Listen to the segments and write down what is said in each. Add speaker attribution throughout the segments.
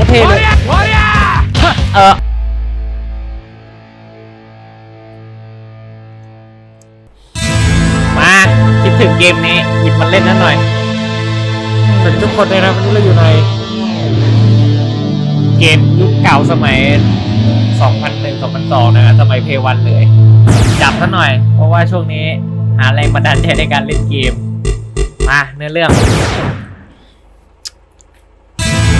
Speaker 1: ตรเท่เลยเออมาคิดถึงเกมนี้หยิบมันเล่นนั่นหน่อยเป็นทุกคนเลยนะวันนี้เราอยู่ในเกมยุคเก่าสมัย 2001 2002 นะสมัยเพย์วันเลย จับซะหน่อย เพราะว่าช่วงนี้หาแรงบันดาลใจในการเล่นเกม มาเนื้อเรื่อง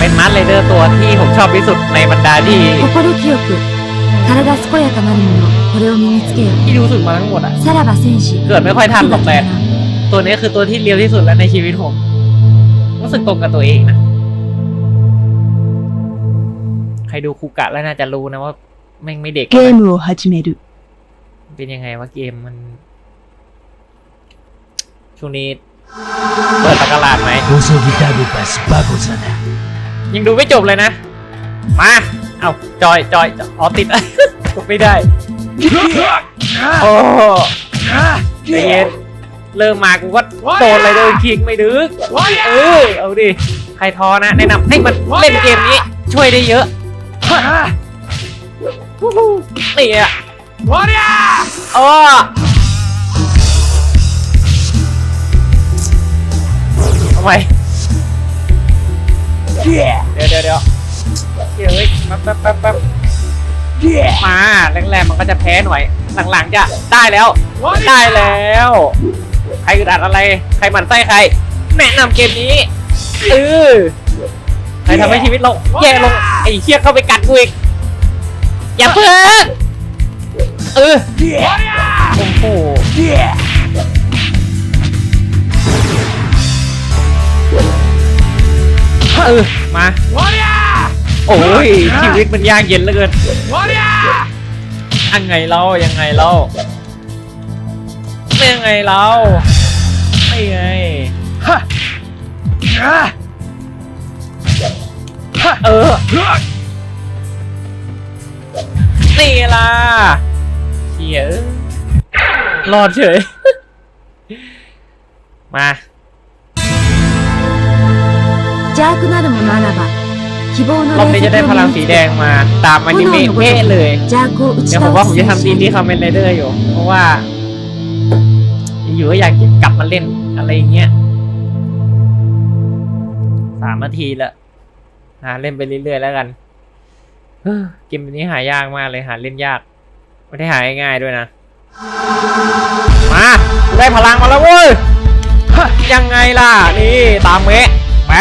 Speaker 1: เป็นมาร์ไรเดอร์ตัวที่ผมชอบที่สุดในบรรดาที่
Speaker 2: 心清く体健やかなるものこれを身につけよ
Speaker 1: ที่รู้สึกมาทั้งหมดอะ
Speaker 2: さらば戦士
Speaker 1: เกิดไม่ค่อยทันหรอกแต่
Speaker 2: な
Speaker 1: ตัวนี้คือตัวที่เรียวที่สุดแล้วในชีวิตผม รู้สึกตรงกับตัวเองนะ ใครดูคูกะแล้วน่าจะรู้นะว่าแม่งไม่เด็กแล้ว
Speaker 3: ゲー
Speaker 1: นะ
Speaker 3: ムを始める
Speaker 1: เป็นยังไงว่าเกมมัน ช่วงนี้ เปิดตะกราดไหม
Speaker 4: 細びたぶかスパゴザだ
Speaker 1: ยังดูไม่จบเลยนะ มา เอาจอยจอยจอ๋อติด กดไม่ได้โอ้เย็นเริ่มมากูก็โดนอะไรโดนคิงไม่ดึกเออเอาดิ ใครท้อนะ แนะนำให้มันเล่นเกมนี้ ช่วยได้เยอะนี่อะโอ้ทำไม เดี๋ยวเดี๋ยวเดี๋ยวเดี๋ยวเฮ้ยแป๊บแป๊บแป๊บแป๊บมาแรกๆมันก็จะแพ้หน่อย หลังๆจะได้แล้ว ได้แล้ว ใครอึดอัดอะไร ใครหมั่นไส้ใคร แนะนำเกมนี้เออใครทำให้ชีวิตเราแย่ลง ไอ้เชี่ยเข้าไปกัดกูอีก อย่าเพิ่งเออโอ้โห เออมา โอ้ยชีวิตมันยากเย็นเหลือเกินยังไงเรายังไงเรายังไงเราไม่ไงเออนี่ล่ะเขียรอดเฉย มา
Speaker 2: 邪悪なるものならば希望の
Speaker 1: รอบนี้จะได้พลังสีแดงมา ตามอนิเมะเป๊ะเลย
Speaker 2: 邪悪を打ち
Speaker 1: เดี๋ยวผมว่า
Speaker 2: 倒
Speaker 1: ผม
Speaker 2: す
Speaker 1: จะ
Speaker 2: 戦
Speaker 1: ทำดี
Speaker 2: 士
Speaker 1: นี่คอมเมนต์ไรเดอร์อยู่ เพราะว่า อยู่ก็อยากกลับมาเล่นอะไรอย่างเงี้ยสามนาทีละหาเล่นไปเรื่อยๆแล้วกันเฮ้อเกมนี้หายากมากเลยหาเล่นยาก ไม่ได้หาง่ายๆด้วยนะ มาได้พลังมาแล้วเว้ยฮะยังไงล่ะ นี่ตามเมะ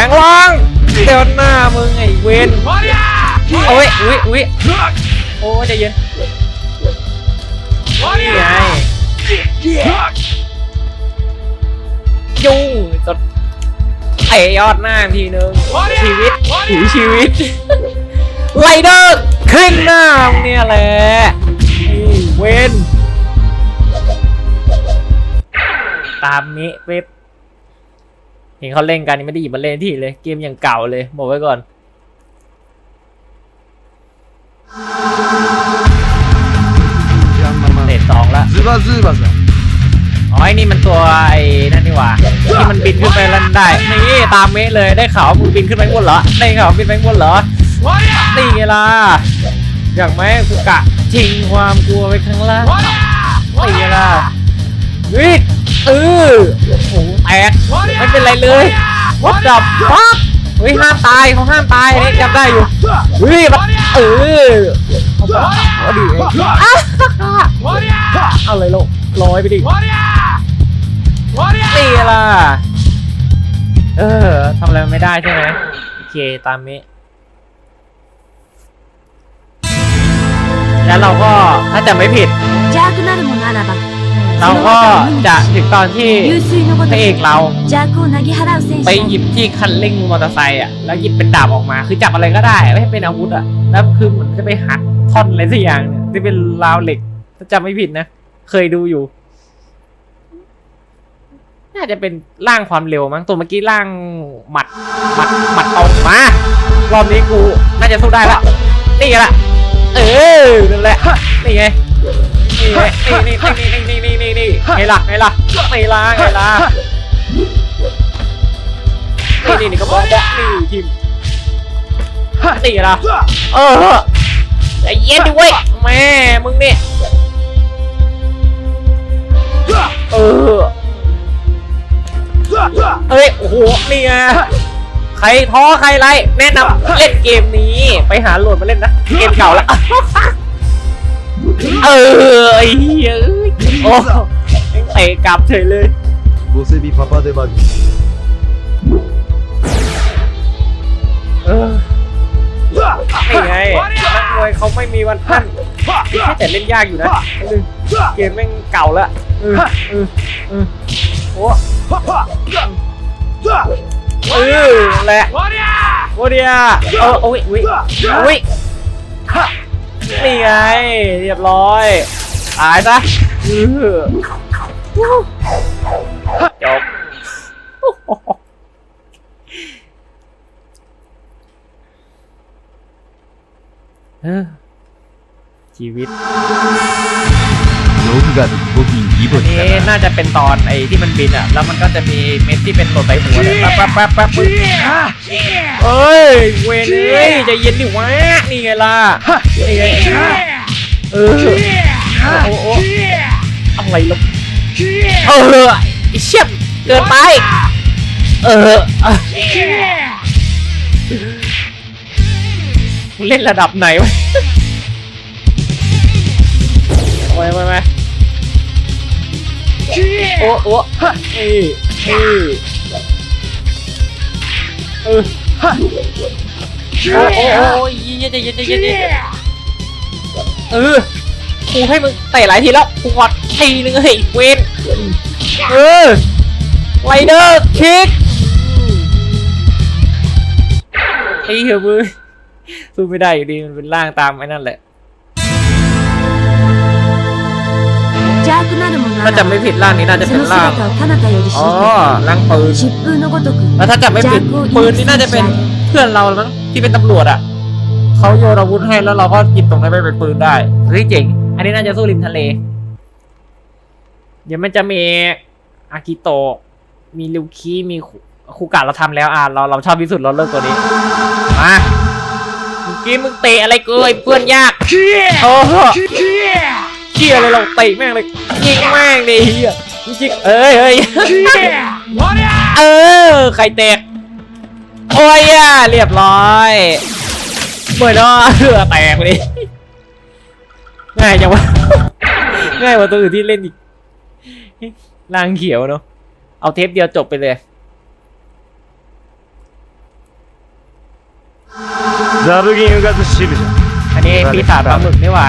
Speaker 1: แปลงร่างเดินหน้ามึงไอ้เวนโอ้ยอุ้ยอุ้ยโอ้ยใจเย็นนี่ไงยุ่งจดเตะยอดหน้าทีนึงชีวิตถือชีวิตไรเดอร์ขึ้นหน้ามึงเนี่ยแหละไอ้เวนตามนี้เว็บ เห็นเขาเล่นกันไม่ได้หยิบมาเล่นที่เลยเกมอย่างเก่าเลยบอกไว้ก่อนเตะสองละ
Speaker 4: ซูบาซูบาซ
Speaker 1: อ๋อไอ้นี่มันตัวไอ้นั่นนี่หว่าที่มันบินขึ้นไปแล้นได้นี่ตามเมะเลยได้ข่าวมึงบินขึ้นไปบนเหรอได้ข่าวบินไปบนเหรอนี่ไงล่ะอยากไหมกูกะทิ้งความกลัวไปข้างล่างนี่ไงล่ะวิ่ง เออโอ้โหแตกไม่เป็นไรเลยวัดดับปั๊บเฮ้ยห้ามตายเขาห้ามตายนี่จำได้อยู่เฮ้ยมันเออเอาดิอะเอาเลยลูกร้อยไปดินี่ล่ะเออทำอะไรไม่ได้ใช่ไหมโอเคตามนี้แล้วเราก็ถ้าจะไม่ผิด เราก็จะถึงตอนที่พระเอกเราไปหยิบที่คันเร่งมอเตอร์ไซค์อะแล้วหยิบเป็นดาบออกมา คือจับอะไรก็ได้ไม่เป็นอาวุธอะแล้วคือเหมือนจะไปหักท่อนอะไรสักอย่างเนี่ยที่เป็นราวเหล็กถ้าจำไม่ผิดนะเคยดูอยู่ น่าจะเป็นร่างความเร็วมั้งตัวเมื่อกี้ร่างหมัดหมัดหมัดตองมารอบนี้กู น่าจะสู้ได้ละนี่ละเออนั่นแหละนี่ไง นี่ไงนี่นี่นี่นี่นี่นี่นี่ไงล่ะไงล่ะไงล่ะไงล่ะนี่นี่นี่ก็บอกบอกนี่ทีมนี่ล่ะเออใจเย็นดิเว้ยแม่มึงเนี่ยเออเอ้ยโอ้โหนี่ไงใครท้อใครไรแนะนำเล่นเกมนี้ไปหาโหลดมาเล่นนะเกมเก่าละ เออไอ้เหี้ยเอ้ยโอ้เตะกลับเฉยเลย
Speaker 3: Você me papa de bug
Speaker 1: เออนี่ไงนักมวยเขาไม่มีวันพันแค่แต่เล่นยากอยู่นะเกมแม่งเก่าละเออเออเออโอ้เออแหลเดียโอ้ยโอ้ยโอ้ย นี่ไงเรียบร้อยตายซะเออจบ เออชีวิต
Speaker 4: ノブガのボギンギボ
Speaker 1: อัน
Speaker 4: リ
Speaker 1: นี้
Speaker 4: だな
Speaker 1: น่าจะเป็นตอนไอ้ที่มันบินอ่ะ แล้วมันก็จะมีเม็ดที่เป็นหล่นใส่หัวเนี่ยปั๊บปั๊บปั๊บปั๊บปึ๊บเอ้ย เวนเอ้ย ใจเย็นดิวะนี่ไงล่ะนี่ไงเออโอ้โหอะไรล่ะเออไอ้เชี่ยเกินไป เออเออมึงเล่นระดับไหนวะไปไปไปโอ้โอ้เอ้ยเอ้ยเออ โอ้โอ้โอ้ยเย็นเย็นเย็นเย็นเย็นเออกูให้มึงเตะหลายทีแล้วกูกอดทีนึงเฮ้ยเวนเออไรเดอร์คิกไอ้เหี้ยมึงสู้ไม่ได้อยู่ดีมันเป็นร่างตามไอ้นั่นแหละถ้าจำไม่ผิดร่างนี้น่าจะเป็นร่างอ๋อร่างปืนแล้วถ้าจำไม่ผิดปืนนี่น่าจะเป็นเพื่อนเราแล้วมั้ง ที่เป็นตำรวจอะเขาโยนอาวุธให้แล้วเราก็หยิบตรงนั้นไปเป็นปืนได้เฮ้ยเจ๋ง อันนี้น่าจะสู้ริมทะเล เดี๋ยวมันจะมีอากิโตะมีลิวคีมีคุคูกะเราทำแล้วอะเราเราชอบที่สุดเราเลือกตัวนี้มาเมื่อกี้มึงเตะอะไรกูไอ้เพื่อนยากโอ้โหเชี่ยเลยเราเตะแม่งเลยยิงแม่งดิเฮียจริงๆเอ้ยเอ้ยเออไข่แตก โอ้ยอ่ะเรียบร้อยเหมือนเนาะเรือแตกเลยง่ายจังวะ ง่ายกว่าตัวอื่นที่เล่นอีกลางเขียวเนาะเอาเทปเดียวจบไปเลย
Speaker 3: ザブ銀うがず支部じゃ
Speaker 1: อันนี้ปีศาจปลาหมึกนี่หว่า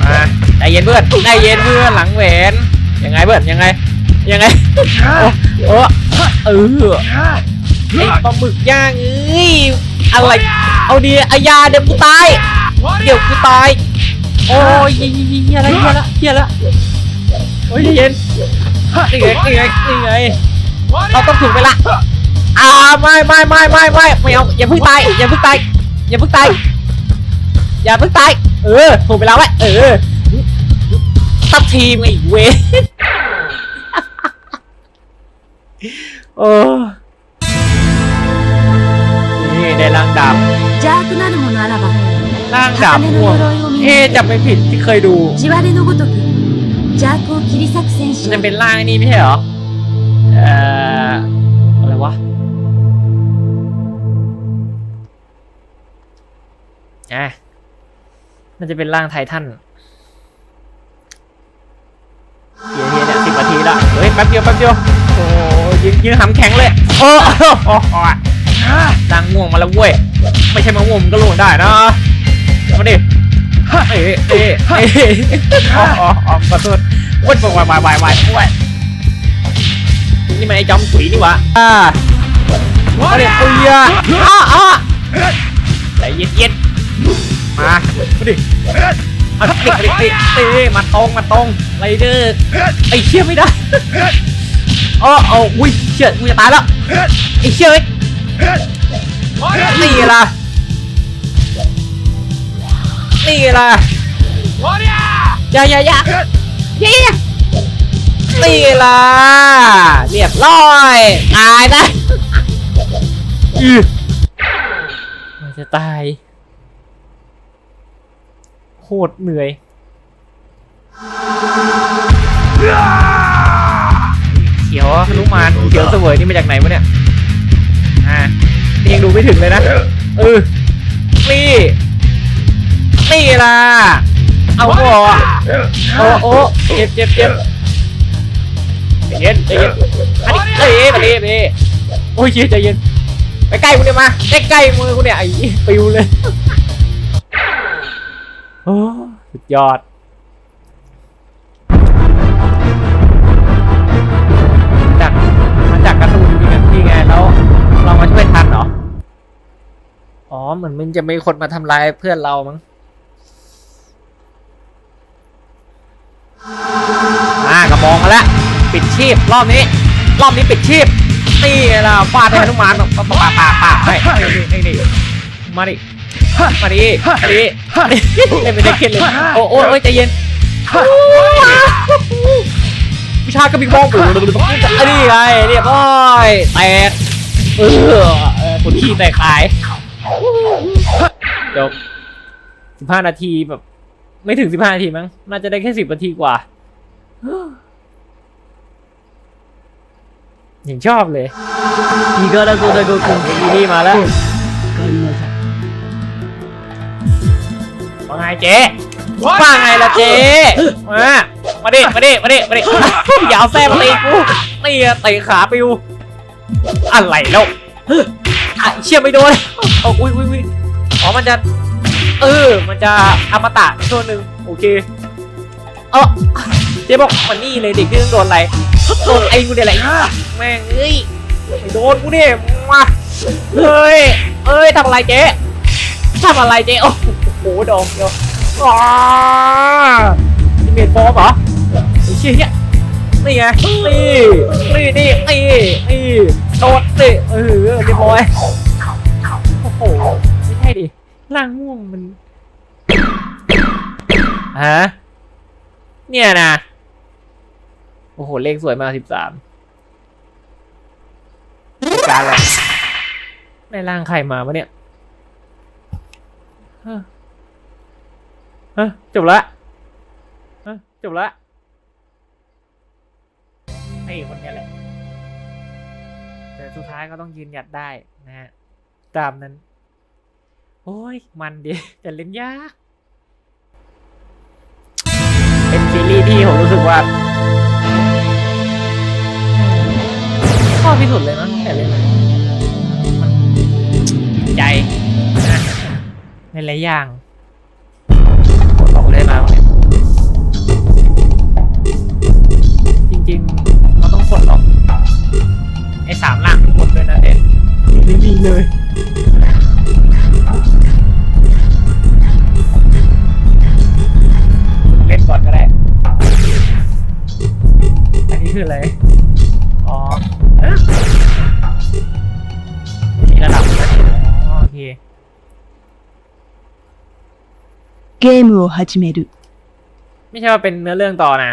Speaker 1: มาใจเย็นเพื่อนใจเย็นเพื่อนหลังแหวนยังไงเพื่อนยังไง ยังไงโอ้โอ้เออไอ้ปลาหมึกย่างเอ้ยอะไรเอาดีอายาเดี๋ยวกูตายเดี๋ยวกูตายโอ้ยเฮียอะไรเฮียละเฮียละโอ้ยใจเย็นนี่ไงนี่ไงนี่ไงเราต้องถึงเวลาอ่าไม่ไม่ไม่ไม่ไม่ไม่เอาอย่าเพิ่งตายอย่าเพิ่งตายอย่าเพิ่งตายอย่าเพิ่งตายเออถูกเวลาไว้เออทับทีมไอ้เวย โอ้นี่ได้ล้างดาบ
Speaker 2: 邪悪なる者ならば
Speaker 1: ร่างดาบม่วงเอ๊ะจำไม่ผิดที่เคยดู
Speaker 2: 地割れのごとく邪悪を切り裂く戦士
Speaker 1: มันจะเป็นร่างไอ้นี่ไม่ใช่เหรอ เอ่อ อะไรวะอ่ะมันจะเป็นร่างไททันเฮียเฮียเนี่ยสิบนาทีละ เฮ้ย แป๊บเดียว แป๊บเดียว โอ้ย ยืนยืนหำแข็งเลยโอ้โหร่างม่วงมาแล้วเว้ยไม่ใช่มะม่วงมันก็ลงได้นะมาดิเอ้ยเอ้ยเอ้ยอ๋ออ๋ออ๋อขอโทษวุ้นวายวายวายวายว้ยนี่มันไอ้จอมขุยนี่หวะอ่ามาเด็กเอียอะอะใจเย็นเย็นๆมา มาดิเอาดิดิดิดิดิมาตรงมาตรงไรเดอร์ไอ้เชี่ยไม่ได้ อ๋ออ๋ออุ้ยเชี่ยกูจะตายแล้วไอ้เชี่ยเอ้ยนี่ล่ะนี่ล่ะอย่าอย่าอย่าเฮียนี่ล่ะเรียบร้อยตายนะอือจะตายโคตรเหนื่อย เขียวฮนุมานเขียวเสวยนี่มาจากไหนวะเนี่ย อ่านี่ยังดูไม่ถึงเลยนะเออนี่นี่ล่ะ เอาบ่โอ้โอ้เจ็บเจ็บเจ็บใจเย็นใจเย็นอันนี้ใจเย็นมาดิมาดิโอ้ยเชียใจเย็นไปใกล้กูเนี่ยมาใกล้ใกล้มือกูเนี่ยไอ้ปิวเลยโอ้สุดยอด เรามาช่วยทันเหรอ อ๋อ เหมือนมันจะมีคนมาทำร้ายเพื่อนเรามั้งอ่ากระมองมาแล้ว ปิดชีพรอบนี้ รอบนี้ปิดชีพ นี่ไงล่ะฟาดให้ทุกมันปะปะปะปะปะให้นี่นี่นี่มาดิ มาดิ มาดิมาดิเล่นไม่ได้เข็ดเลย โอ้โอ้โอ้ยใจเย็นวิชากระบี่บองอันนี้ไงเรียบร้อยแตก เออเออปวดขี้แตกตายจบสิบห้านาทีแบบ ไม่ถึงสิบห้านาทีมั้ง น่าจะได้แค่สิบนาทีกว่าอย่างชอบเลยอีกแล้วกูได้กูคุงอีนี่มาแล้วว่าไงเจ๊ว่าไงล่ะเจ๊มามาดิมาดิมาดิมาดิอย่าเอาแซ่มาตีกูนี่เตะขาปิว อะไรแล้วอะเชี่ยไม่โดนโอ้อุ้ยอุ้ยอุ้ยอ๋อมันจะ เออ มันจะอมตะช่วงหนึ่งโอเค เออเจ๊บอกมันนี่เลยเด็กที่ต้องโดนอะไรโดนไอ้กูเนี่ยแหละแม่งเอ้ยไม่โดนกูเนี่ยมาเฮ้ยเอ้ยทำอะไรเจ๊ทำอะไรเจ๊โอ้โหโดนเดียวอ้านี่เมดฟอร์มเหรอไอ้เชี่ยเนี่ย นี่ไงนี่นี่นี่นี่นี่โดดสิเออเรียบร้อยโอ้โหไม่ใช่ดิร่างม่วงมันฮะเนี่ยนะโอ้โหเลขสวยมากสิบสามการอะไรในร่างใครมาวะเนี่ยฮะฮะจบละฮะจบละ ไอ้คนเนี้ยแหละ แต่สุดท้ายก็ต้องยืนหยัดได้นะฮะ ตามนั้น โอ้ย มันดีแต่เล่นยาก เป็นซีรีส์ที่ผมรู้สึกว่าชอบที่สุดเลยมั้งแต่เล่นมามันใจนะในหลายอย่างบอกเลยมาเนี่ยจริงๆ เราต้องกดหรอกไอ้สามหลังกดด้วยนะเด็ดไม่มีเลย เล่นก่อนก็ได้ อันนี้คืออะไร อ๋อฮะมีระดับนะอ๋อโอเค
Speaker 5: ゲームを始める。
Speaker 1: ไม่ใช่ว่าเป็นเนื้อเรื่องต่อนะ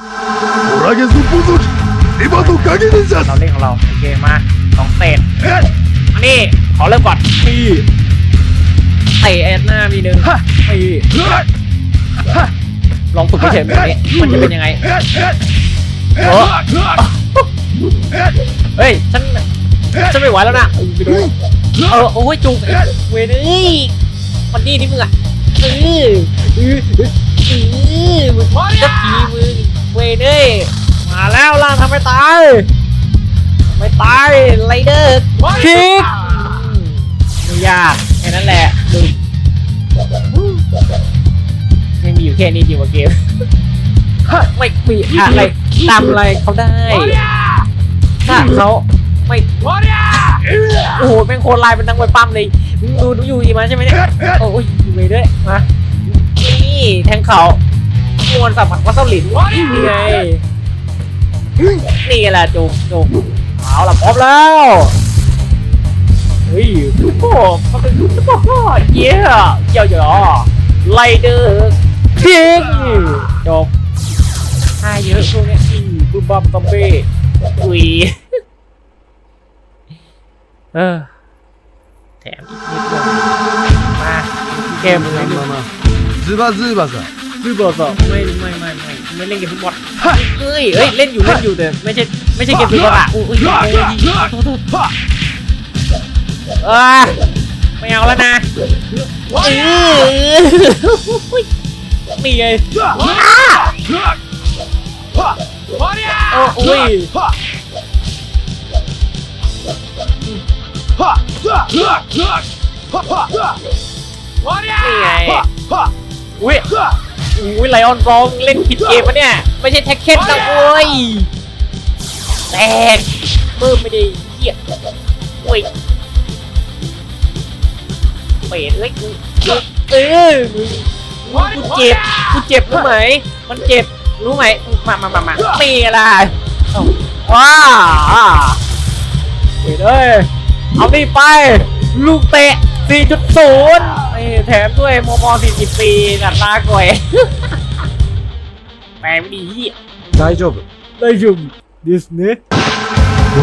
Speaker 3: Урагес ну будут! И бату как и нельзя!
Speaker 1: เราเล่นของเราโอเคมาสองเตะมานี่ขอเริ่มก่อนี่ไอแอดหน้ามีหนึ่งปีลองฝึกเฉยๆแบบนี้มันจะเป็นยังไงเฮ้ยฉันฉันไม่ไหวแล้วนะเออโอ้ยจุกเวนี่มันนี่นี่มึงอะเออเออเออมึงจะผีมึง เวยนี่มาแล้วล่างทำไม่ตาย ไม่ตายไรเดอร์คิกไม่ยากแค่นั้นแหละดูยังมีอยู่แค่นี้จริงวะเกมไม่มีอะไรตามอะไรเขาได้ถ้าเขาไม่โอ้โหแม่งโคตรลายเป็นนังมวยปั้มเลยมึงดูดูอยู่ดีมาใช่ไหมเนี่ยโอ้ยอยู่เลยด้วยมานี่แทงเขา มวนสับผักวัสดุหลินนี่ไง นี่แหละจุกจุกเอาละพร้อมแล้วเฮ้ยโอ้โหมันเป็นโอ้โหเยี่ยเยี่ยเยอะไลเดอร์พิงจบท่าเยอะพวกเนี้ยอืมบึ้มบัมซอมบี้อุ้ย เออ แถมอีกนิดเดียวมาเกมเลย
Speaker 3: ままズバズーバさ
Speaker 1: พี่บอสไม่ไม่ไม่ไม่ไม่เล่นเกมฟุตบอลเอ้ยเอ้ยเล่นอยู่เล่นอยู่แต่ไม่ใช่ไม่ใช่เกมฟุตบอลอะอุ้ยอุ้ยโอ้ยโทษโทษเออไม่เอาแล้วนะเออนี่ไงโอ้อุ้ยนี่ไงอุ้ย อุ้ยไลออนรองเล่นผิดเกมปะเนี่ย ไม่ใช่แท็กเก็ตนะโว้ยแตกเบิ่มไม่ได้เหี้ยโอ้ยเปรตเอ้ยกูเออมึงกูเจ็บกูเจ็บรู้ไหม มันเจ็บรู้ไหมมามามามานี่อะไรว้าเฮ้ยเอ้ยเอานี่ไป ลูกเตะ4.0 แถมด้วยโมโม40 ปีอัตราก่อย แปลไม่ดีเหี้ย
Speaker 3: 大丈夫
Speaker 1: ได้ยุ่มดิสนีย์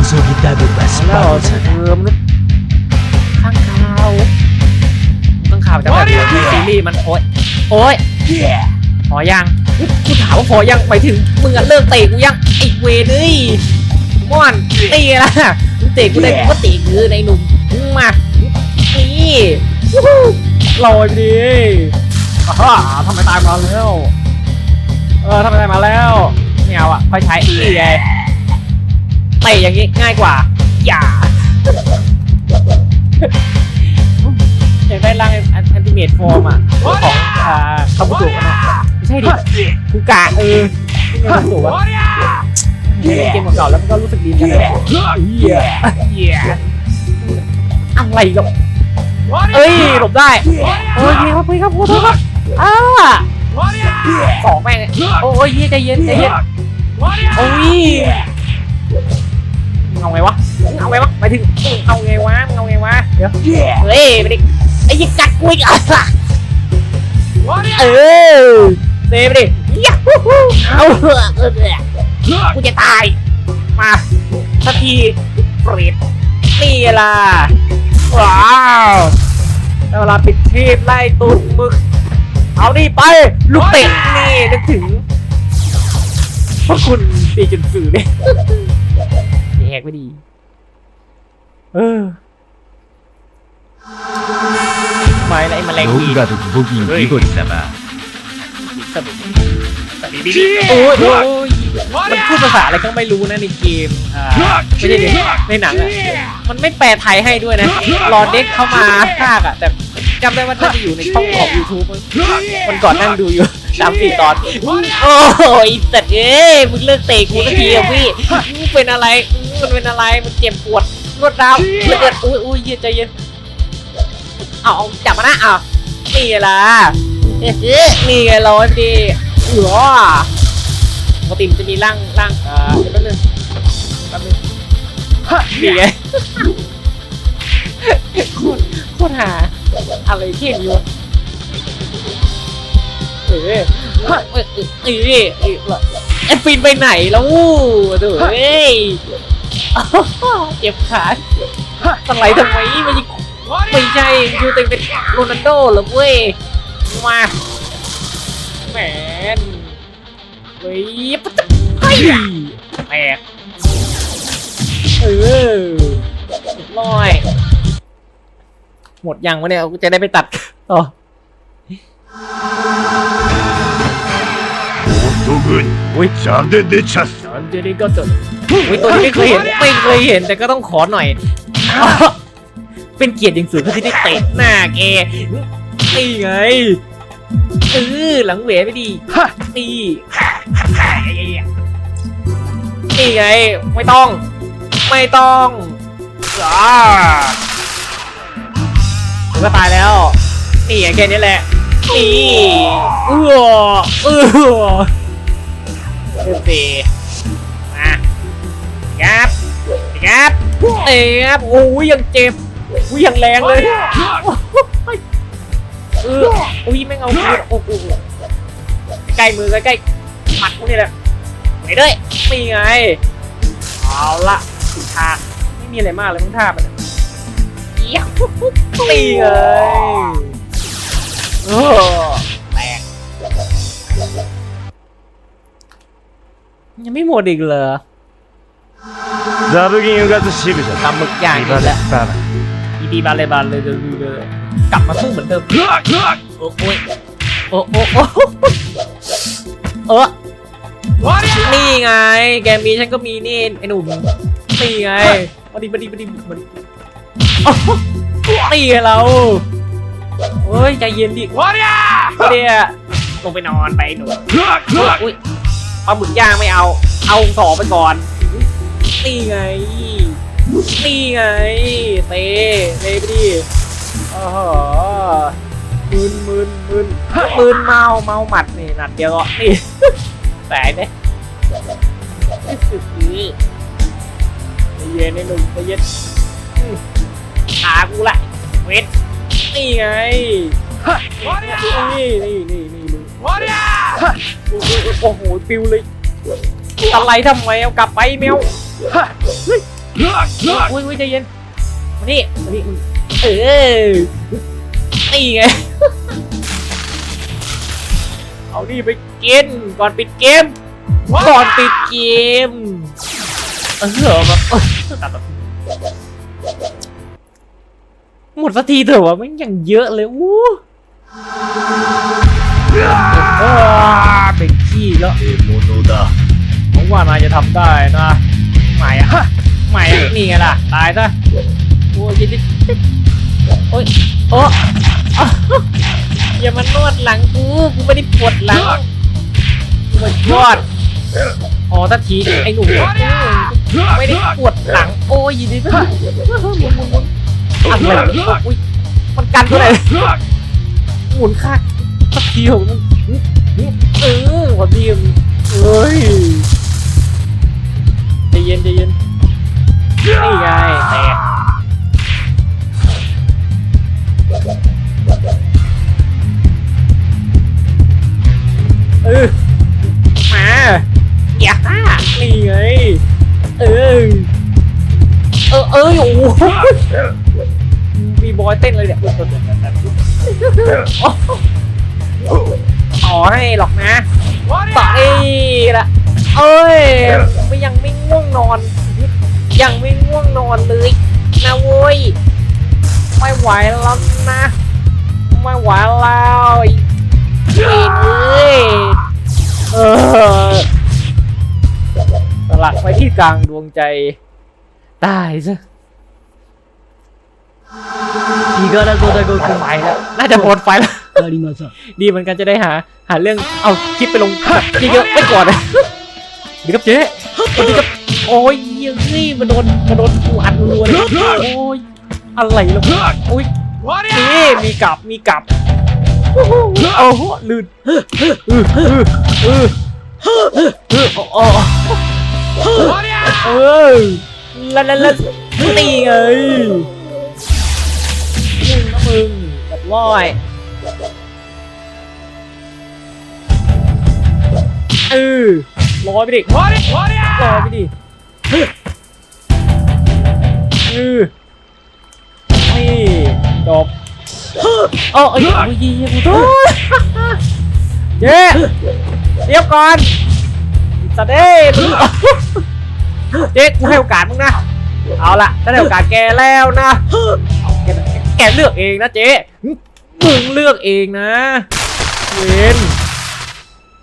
Speaker 4: 細ぎダブバス
Speaker 1: แล้ว
Speaker 4: バボじゃ
Speaker 1: เอ
Speaker 4: ない
Speaker 1: อมนุษย์ข้างข่าวข้างข่าวจากแบบที่ซีรีส์มันโอ๊ยโอ๊ยพอยังกูถามว่าพอยังไปถึงมึงอะเลิกเตะกูยังไอ้เวรเอ้ยม่อนตีละมึงเตะกูได้กูก็เตะคือในหนุ่มมึงมานี่วู้ฮู้ ลอยไปดิอ่าฮะทำไมตายมาแล้ว เออทำไมตายมาแล้วไม่เอาอะค่อยใช้นี่ไงเตะอย่างงี้ง่ายกว่า อย่าอยากได้ร่างแอนติเมตฟอร์มอะของอ่าคาบุโตะนะไม่ใช่ดิกูกะเออคาบุตะวะเล่นเกมเก่าๆแล้วมันก็รู้สึกดีนกันนะเฮียเฮียอะไรกับ เอ้ยหลบได้โอ้ยครับพี่ครับขอโทษครับอ้าสองแม่งโอ้ยใจเย็นใจเย็นโอ้ยมึงเอาไงวะมึงเอาไงวะหมายถึงเอาไงวะมึงเอาไงวะเดี๋ยวเฮ้ยไปดิไอ้ยี่กัดกูอีกอะเออเซฟดิยัฮู้ฮู้เอาเถอะกูจะตายมาสักทีเปรตนี่ล่ะ ว้าวเวลาปิดชีพไล่ตุกมึก เอานี่ไป ลูกเตะนี่นึกถึงพราะคุณตีจนสื่อเนี่ยแยกไม่ดี เออไม่ไรมาแร
Speaker 3: งดีกับบุกินส
Speaker 1: บายโอ้ย มันพูดภาษาอะไรก็ไม่รู้นะในเกมอ่าไม่ใช่ในในหนังอะมันไม่แปลไทยให้ด้วยนะ รอเด็กเข้ามาภาคอะแต่จำได้ว่าน่าจะอยู่ในช่องของ YouTube มั้งวันก่อนนั่งดูอยู่สามสี่ตอน โอ้ยสัตว์เอ้ยมึงเลิกเตะกูสักทีอะพี่มึงเป็นอะไรมึงมันเป็นอะไรมันเจ็บปวดรวดร้าวเหลือเกินอุ้ยอุ้ยเย็นใจเย็นเอาเอาจับมานะอะนี่ไงล่ะเอ๊ะนี่ไงร้อนดีเออ ปกติมันจะมีร่างร่างเอ่อเดี๋ยวแป๊บนึงแป๊บนึงนี่ไงโคตรโคตรหาอะไรเท่อยู่เออเออเออเออเออเออไอ้ปีนไปไหนแล้วเดูเอ้ยเจ็บขาตั้งไหลทำไมไม่ยิงไม่ใช่ยูเต็มเป็นโรนัลโดเหรอเว้ยมาแหมนเฮ้ยปะจ๊ะเฮ้ยแตกเออลอย หมดยังวะเนี่ยจะได้ไปตัดต่อ
Speaker 3: โอุ้ย
Speaker 1: จา
Speaker 3: นเดเดชัสจา
Speaker 1: นเดเดก็ตัวอุ้ยตัวนี้ไม่เคยเห็นไม่เคยเห็นแต่ก็ต้องขอหน่อย เป็นเกียรติอย่างสูงที่ได้เตะหน้าแกนี่ไงเออหลังเหวไปดีฮะตี นี่ไง ไม่ต้อง ไม่ต้องอ่าผมก็ตายแล้ว นี่ไงแค่นี้แหละ นี่เออเออเออสีมาครับครับเอ๊บโอ้ยยังเจ็บอุ้ยยังแรงเลยเอออุ้ยแม่งเอาโอ้โหใกล้มือใกล้ หมัดพวกนี้แหละไปด้วยมีไง เอาละสุดทางไม่มีอะไรมากเลยมึงท่ามันเยี่ยมตีเลยโอ้แตกยังไม่หมดอีกเหรอ
Speaker 3: ดัไปบิลกินก็จะ
Speaker 1: ชิบจะทำมึกอย่างนี้แหละอีบีบาเลบาเลยจะดูเลยกลับมาสู้เหมือนเดิมโอ้ยโอ้โอ้โอ้เออ นี่ไง แกมีฉันก็มีนี่ไอ้หนุ่มนี่ไงมาดิมาดิมาดิมาดินี่เราเฮ้ยใจเย็นดิวะเนี่ยเนี่ยลงไปนอนไปหนูอุ้ยปลาหมึกย่างไม่เอา เอาสองไปก่อน นี่ไง นี่ไง เตะเตะไปดิอ้โหมึนมึนมึนมึนเมาเมาหมัดนี่นัดเดียวก็นี่แตกเนี่ย ใจเย็นไอ้หนุ่มใจเย็นขากูละเวทนี่ไงนี่นี่นี่นี่มึงโอ้โหปิวเลยอะไรทำไมเอากลับไปแมวอุ้ยอุ้ยใจเย็นมานี่มานี่เออนี่ไงเอานี่ไปกินก่อนปิดเกม ก่อนปิดเกม เออแบบแบบหมดสักทีเถอะวะมันยังเยอะเลยอู้เป็นขี้แล้วผมว่านายจะทำได้นะใหม่อะใหม่นี่ไงล่ะ ตายซะโอ้ยดิ โอ้ยโอ้อย่ามานวดหลังกู กูไม่ได้ปวดหลังปวดยอด อ๋อทัทีไอ้หนุ่มไม่ได้ปวดหลังโอ้ยยินดิอะไรนี่อุ้ยมันกันตัวไหนหมุนข้างสักทีของมึงเออพอดีมเอ้ยใจเย็นใจเย็นนี่ไงแตกเออมา อย่านี่ไง เออ เออเออโอ้โหมีบอยเต้นเลยเนี่ยต่อให้หรอกนะต่อให้ละเอ้ยไม่ยังไม่ง่วงนอน ยังไม่ง่วงนอนเลยนะโว้ยไม่ไหวแล้วนะไม่ไหวแล้วไอ้เวนเอ้ยเออ ลักไว้ที่กลางดวงใจ ตายซะ
Speaker 4: อีกก็แล้ว
Speaker 1: กูจะ
Speaker 4: กูคง
Speaker 1: ไปแล้วน่าจะหมดไฟแล้วดีเหมือนกันจะได้หา หาเรื่องเอาคลิปไปลงดีก็ไปก่อนนะดีครับเจ๊ดีครับโอ้ยยังนี่มาโดนมาโดนกูอัดรวยโอ้ยอะไรลงโอ้ยนี่มีกลับมีกลับโอ้โหลื่นเออเออเออเออเออ เออแล้วแล้วแล้วนี่ไงมึงนะมึงแบบร้อยเออลอยไปดิลอยไปดิเออนี่จบโอ้ยโอ้ยยี่กูโทษเจ๊เดี๋ยวก่อนสัตว์เอ้ เจ๊กูให้โอกาสมึงนะ เอาละถ้าได้โอกาสแกแล้วนะแกแกเลือกเองนะเจ๊มึงเลือกเองนะเวน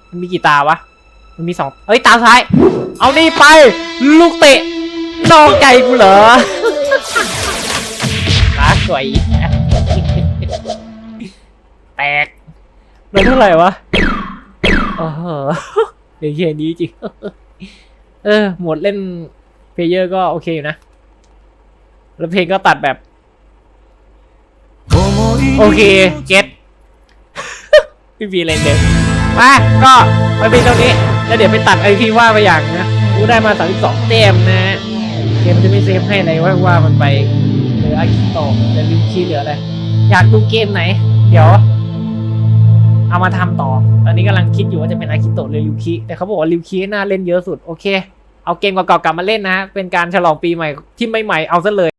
Speaker 1: มันมีกี่ตาวะ มันมีสองเฮ้ยตาซ้าย เอานี่ไป ลูกเตะนอกใจกูเหรอขาสวยแตกเลยเท่าไหร่วะโอ้โหเดี๋ยวเย็นนี้จริง เออ หมวดเล่นเพลเยอร์ก็โอเคอยู่นะ แล้วเพลงก็ตัดแบบ โอเค เก็ตพี่บีอะไรเดิมาก็ไปเป็นเท่านี้ แล้วเดี๋ยวไปตัดไอพีว่าไปอย่างนะกูได้มา 32 เต็มนะเกมจะไม่เซฟให้เลยว่าว่ามันไปเหลืออากิโตะเหลือลิวคีเหลืออะไร อยากดูเกมไหน เดี๋ยว เอามาทำต่อ ตอนนี้กำลังคิดอยู่ว่าจะเป็นอากิโตะหรือริวคิแต่เขาบอกว่าริวคิน่าเล่นเยอะสุด โอเค เอาเกมเก่าๆกลับมาเล่นนะ เป็นการฉลองปีใหม่ที่ไม่ใหม่เอาซะเลย